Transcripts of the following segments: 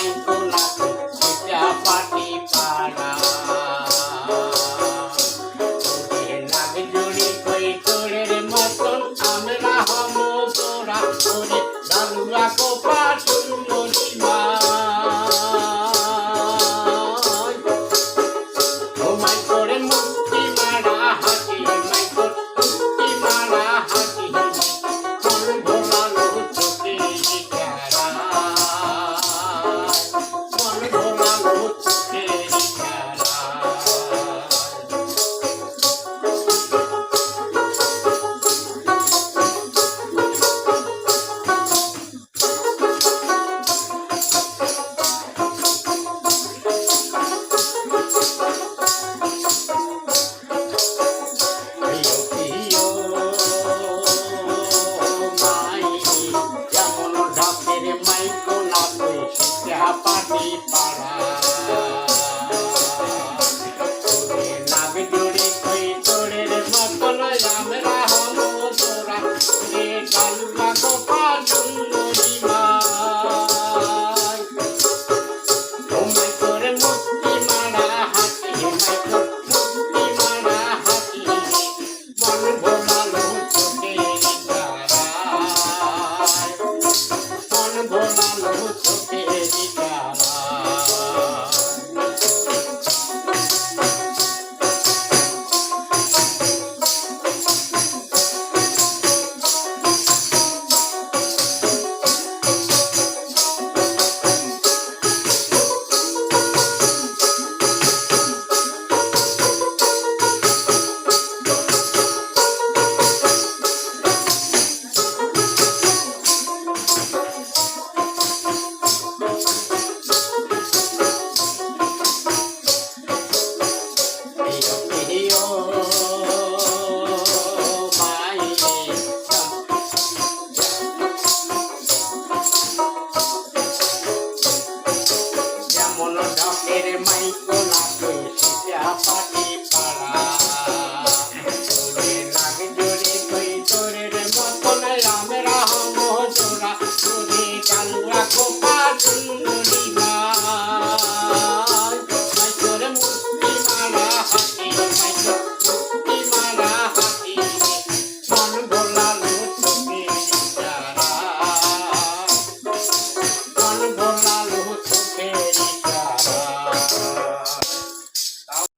Bye. ভালো Thank you.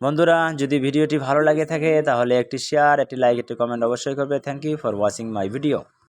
বন্ধুরা, যদি ভিডিওটি ভালো লাগে থাকে, তাহলে একটি শেয়ার একটি লাইক একটি কমেন্ট অবশ্যই করবে। Thank you for watching my video